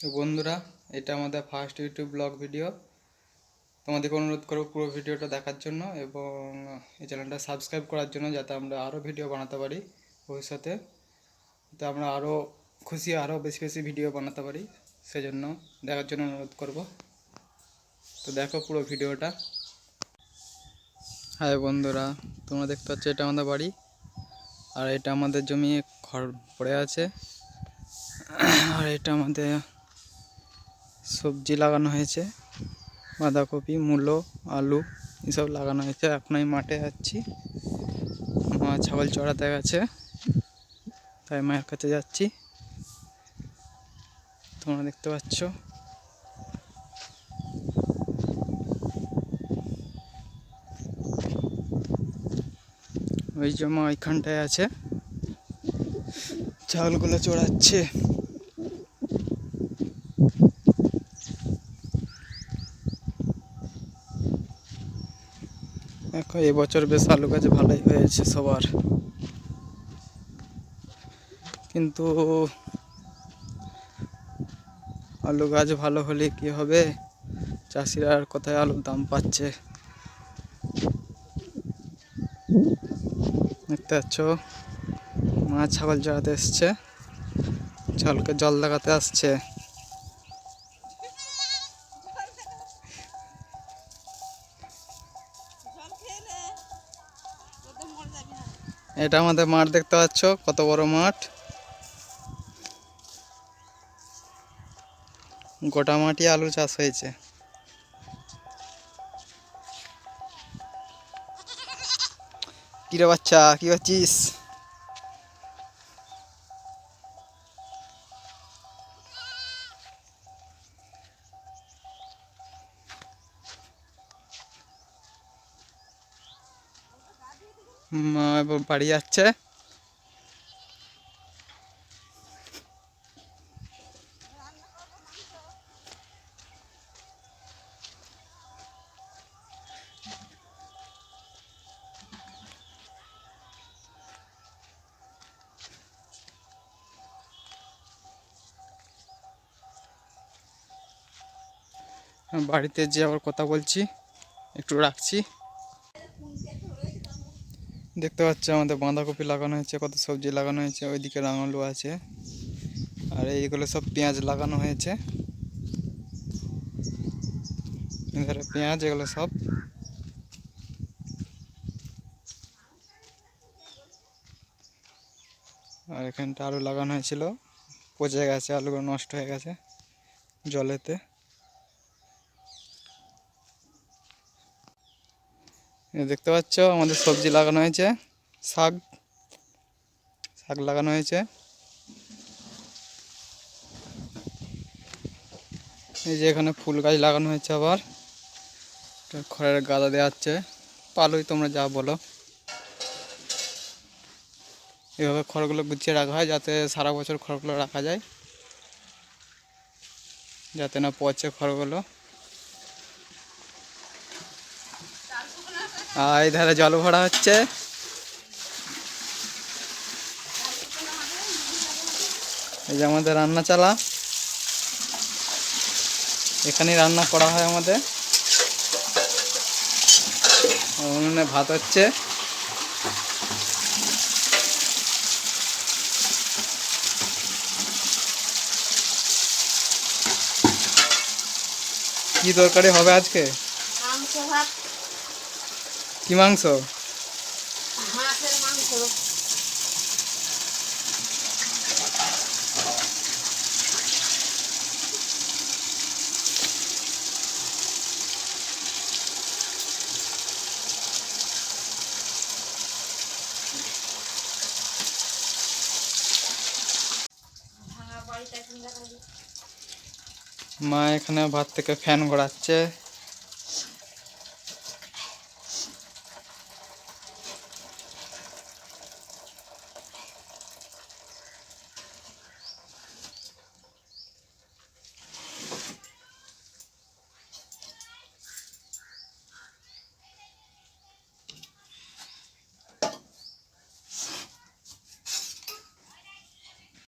তো বন্ধুরা, এটা আমাদের ফার্স্ট ইউটিউব ব্লগ ভিডিও তোমাদেরকে অনুরোধ করব পুরো ভিডিওটা দেখার জন্য এবং এই চ্যানেলটা সাবস্ক্রাইব করার জন্য যাতে আমরা আরও ভিডিও বানাতে পারি ভবিষ্যতে। যাতে আমরা আরও খুশি আরও বেশি বেশি ভিডিও বানাতে পারি, সেজন্য দেখার জন্য অনুরোধ করব। তো দেখো পুরো ভিডিওটা হাই বন্ধুরা, তোমরা দেখতে পাচ্ছ এটা আমাদের বাড়ি, আর এটা আমাদের জমি খড় পড়ে আছে। আর এটা আমাদের সবজি লাগানো হয়েছে। বাঁধাকপি, মূলো, আলু এসব লাগানো হয়েছে। এখন আমি মাঠে যাচ্ছি মা ছাগল চড়াতে গেছে। তাই মায়ের কাছে যাচ্ছি। তোমরা দেখতে পাচ্ছ। ওই যে মা ওইখানটায় আছে। ছাগলগুলো চড়াচ্ছে। দেখো এবছর বেশ আলু গাছ ভালোই হয়েছে সবার। কিন্তু আলু গাছ ভালো হলে কি হবে? চাষিরা আর কোথায় আলুর দাম পাচ্ছে? দেখতে পাচ্ছ মা ছাগল চড়াতে এসছে। ছাগলকে জল লাগাতে আসছে। এটা আমাদের মাঠ দেখতে পাচ্ছ, কত বড় মাঠ। গোটা মাটি আলু চাষ হয়েছে। কিরে বাচ্চা, কি করছিস? বাড়ি যাচ্ছে। বাড়িতে যে আবার কথা বলছি একটু রাখছি। দেখতে পাচ্ছ আমাদের বাঁধাকপি লাগানো হয়েছে, কত সবজি লাগানো হয়েছে, ওইদিকে রাঙালু আছে। আর এইগুলো সব পেঁয়াজ লাগানো হয়েছে। এধারে পেঁয়াজ, এগুলো সব। আর এখানটা আলু লাগানো হয়েছিল। পচে গেছে, আলুগুলো নষ্ট হয়ে গেছে জলেতে। দেখতে পাচ্ছ, আমাদের সবজি লাগানো হয়েছে, শাক শাক লাগানো হয়েছে। এই যে এখানে ফুল গাছ লাগানো হয়েছে আবার খড়ের গাদা দেওয়া হচ্ছে। পালোই তোমরা যা বলো। এভাবে খড়গুলো গুছিয়ে রাখা হয় যাতে সারা বছর খড়গুলো রাখা যায়। যাতে না পচে খড়গুলো। আর এই ধারে জল ভরা হচ্ছে। এই যে আমাদের রান্না চালা। এখানেই রান্না করা হয় আমাদের। উনুনে ভাত হচ্ছে। কি তরকারি হবে আজকে? মাংস, ভাত। কি মাংস? মা এখানে ভাত থেকে ফ্যান ঘোরাচ্ছে।